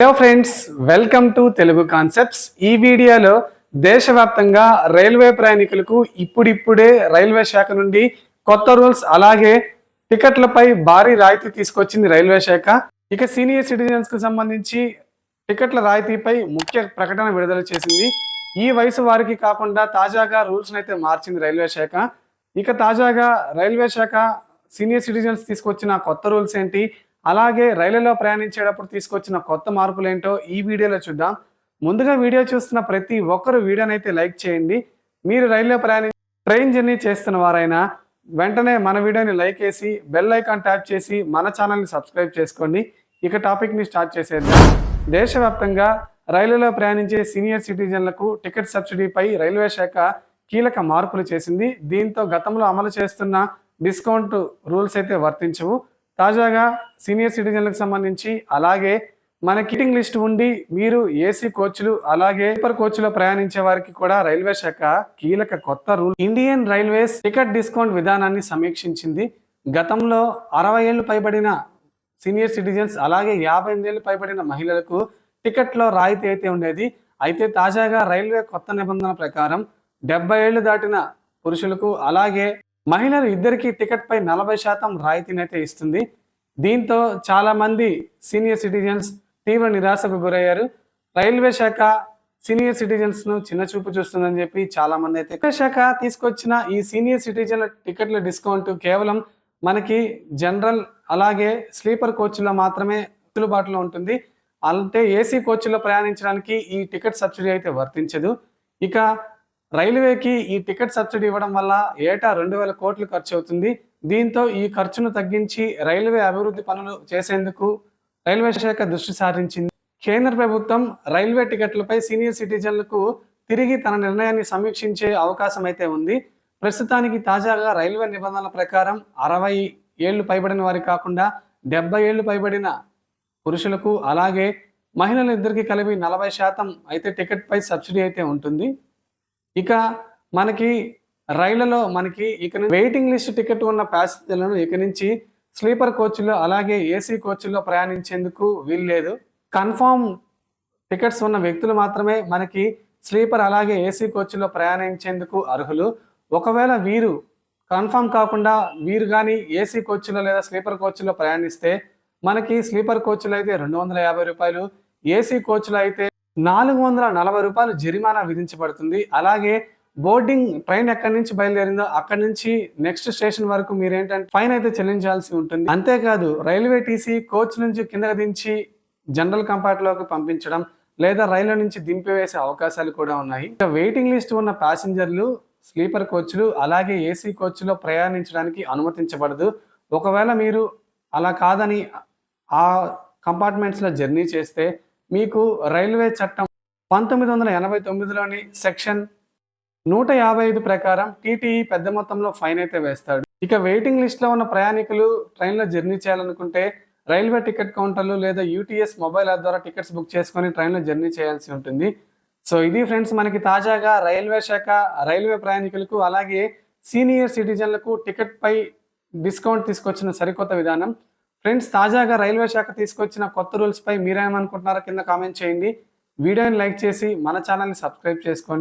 Hello friends welcome to Telugu concepts ఈ వీడియోలో దేశవ్యాప్తంగా రైల్వే ప్రయాణికులకు ఇప్పుడిప్పుడే రైల్వే శాఖ నుండి కొత్త రూల్స్ అలాగే టికెట్లపై భారీ రాయితీ తీసుకొచ్చింది రైల్వే శాఖ. ఇక సీనియర్ సిటిజన్స్కు సంబంధించి టికెట్ల రాయితీపై ముఖ్య ప్రకటన విడుదల చేసింది. ఈ వయసు వారికి కాకుండా తాజాగా రూల్స్ అయితే మార్చింది రైల్వే శాఖ. ఇక తాజాగా రైల్వే శాఖ సీనియర్ సిటిజన్స్ తీసుకొచ్చిన కొత్త రూల్స్ ఏంటి? అలాగే రైలులో ప్రయాణించేటప్పుడు తీసుకొచ్చిన కొత్త మార్పులు ఏంటో ఈ వీడియోలో చూద్దాం. ముందుగా వీడియో చూస్తున్న ప్రతి ఒక్కరు వీడియోనైతే అయితే లైక్ చేయండి. మీరు రైల్లో ప్రయాణి ట్రైన్ జర్నీ చేస్తున్న వారైనా వెంటనే మన వీడియోని లైక్ చేసి బెల్ ఐకాన్ ట్యాప్ చేసి మన ఛానల్ని సబ్స్క్రైబ్ చేసుకోండి. ఇక టాపిక్ని స్టార్ట్ చేసేద్దాం. దేశవ్యాప్తంగా రైలులో ప్రయాణించే సీనియర్ సిటిజన్లకు టికెట్ సబ్సిడీపై రైల్వే శాఖ కీలక మార్పులు చేసింది. దీంతో గతంలో అమలు చేస్తున్న డిస్కౌంట్ రూల్స్ అయితే వర్తించవు. తాజాగా సీనియర్ సిటిజన్లకు సంబంధించి అలాగే మన కిటింగ్ లిస్ట్ ఉండి మీరు ఏసీ కోచ్లు అలాగే స్లీపర్ కోచ్లో ప్రయాణించే వారికి కూడా రైల్వే శాఖ కీలక కొత్త rule. Indian railways ticket discount విధానాన్ని సమీక్షించింది. గతంలో అరవై ఏళ్ళు పైబడిన సీనియర్ సిటిజన్స్ అలాగే యాభై ఎనిమిది పైబడిన మహిళలకు టికెట్లో రాయితీ అయితే ఉండేది. అయితే తాజాగా రైల్వే కొత్త నిబంధన ప్రకారం డెబ్బై ఏళ్ళు దాటిన పురుషులకు అలాగే మహిళలు ఇద్దరికీ టికెట్పై నలభై శాతం రాయితీని అయితే ఇస్తుంది. దీంతో చాలామంది సీనియర్ సిటిజన్స్ తీవ్ర నిరాశకు గురయ్యారు. రైల్వే శాఖ సీనియర్ సిటిజన్స్ను చిన్న చూపు చూస్తుందని చెప్పి చాలా మంది అయితే రైల్వే శాఖ తీసుకొచ్చిన ఈ సీనియర్ సిటిజన్ల టికెట్ల డిస్కౌంట్ కేవలం మనకి జనరల్ అలాగే స్లీపర్ కోచ్లో మాత్రమే అందుబాటులో ఉంటుంది. అంటే ఏసీ కోచ్లో ప్రయాణించడానికి ఈ టికెట్ సబ్సిడీ అయితే వర్తించదు. ఇక రైల్వేకి ఈ టికెట్ సబ్సిడీ ఇవ్వడం వల్ల ఏటా రెండు వేల కోట్లు ఖర్చు అవుతుంది. దీంతో ఈ ఖర్చును తగ్గించి రైల్వే అభివృద్ధి పనులు చేసేందుకు రైల్వే శాఖ దృష్టి సారించింది. కేంద్ర ప్రభుత్వం రైల్వే టికెట్లపై సీనియర్ సిటిజన్లకు తిరిగి తన నిర్ణయాన్ని సమీక్షించే అవకాశం అయితే ఉంది. ప్రస్తుతానికి తాజాగా రైల్వే నిబంధనల ప్రకారం అరవై ఏళ్ళు పైబడిన వారికి కాకుండా డెబ్బై ఏళ్ళు పైబడిన పురుషులకు అలాగే మహిళలు ఇద్దరికి కలిపి నలభై శాతం అయితే టికెట్పై సబ్సిడీ అయితే ఉంటుంది. ఇక మనకి రైళ్ళలో మనకి ఇక వెయిటింగ్ లిస్ట్ టికెట్ ఉన్న ప్యాసింజర్లను ఇక నుంచి స్లీపర్ కోచ్లో అలాగే ఏసీ కోచ్లో ప్రయాణించేందుకు వీల్లేదు. కన్ఫామ్ టికెట్స్ ఉన్న వ్యక్తులు మాత్రమే మనకి స్లీపర్ అలాగే ఏసీ కోచ్లో ప్రయాణించేందుకు అర్హులు. ఒకవేళ వీరు కన్ఫామ్ కాకుండా వీరు కానీ ఏసీ కోచ్లో లేదా స్లీపర్ కోచ్లో ప్రయాణిస్తే మనకి స్లీపర్ కోచ్లో అయితే రెండు వందల యాభై రూపాయలు ఏసీ కోచ్లో అయితే నాలుగు వందల నలభై రూపాయలు జరిమానా విధించబడుతుంది. అలాగే బోర్డింగ్ ట్రైన్ ఎక్కడి నుంచి బయలుదేరిందో అక్కడి నుంచి నెక్స్ట్ స్టేషన్ వరకు మీరు ఏంటంటే ఫైన్ అయితే చెల్లించాల్సి ఉంటుంది. అంతేకాదు రైల్వే టీసీ కోచ్ నుంచి కిందకి దించి జనరల్ కంపార్ట్లోకి పంపించడం లేదా రైలు నుంచి దింపివేసే అవకాశాలు కూడా ఉన్నాయి. ఇక వెయిటింగ్ లిస్ట్ ఉన్న ప్యాసింజర్లు స్లీపర్ కోచ్లు అలాగే ఏసీ కోచ్లో ప్రయాణించడానికి అనుమతించబడదు. ఒకవేళ మీరు అలా కాదని ఆ కంపార్ట్మెంట్స్లో జర్నీ చేస్తే మీకు రైల్వే చట్టం పంతొమ్మిది వందల ఎనభై తొమ్మిదిలోని సెక్షన్ నూట యాభై ఐదు ప్రకారం టీటీఈ పెద్ద మొత్తంలో ఫైన్ అయితే వేస్తాడు. ఇక వెయిటింగ్ లిస్ట్లో ఉన్న ప్రయాణికులు ట్రైన్లో జర్నీ చేయాలనుకుంటే రైల్వే టికెట్ కౌంటర్లు లేదా యూటీఎస్ మొబైల్ యాప్ ద్వారా టికెట్స్ బుక్ చేసుకొని ట్రైన్లో జర్నీ చేయాల్సి ఉంటుంది. సో ఇది ఫ్రెండ్స్ మనకి తాజాగా రైల్వే శాఖ రైల్వే ప్రయాణికులకు అలాగే సీనియర్ సిటిజన్లకు టికెట్ పై డిస్కౌంట్ తీసుకొచ్చిన సరికొత్త విధానం. ఫ్రెండ్స్ తాజాగా రైల్వే శాఖ తీసుకొచ్చిన కొత్త రూల్స్ పై మీరేమనుకుంటున్నారో కింద కామెంట్ చేయండి. వీడియోని లైక్ చేసి మన ఛానల్ని సబ్స్క్రైబ్ చేసుకోండి.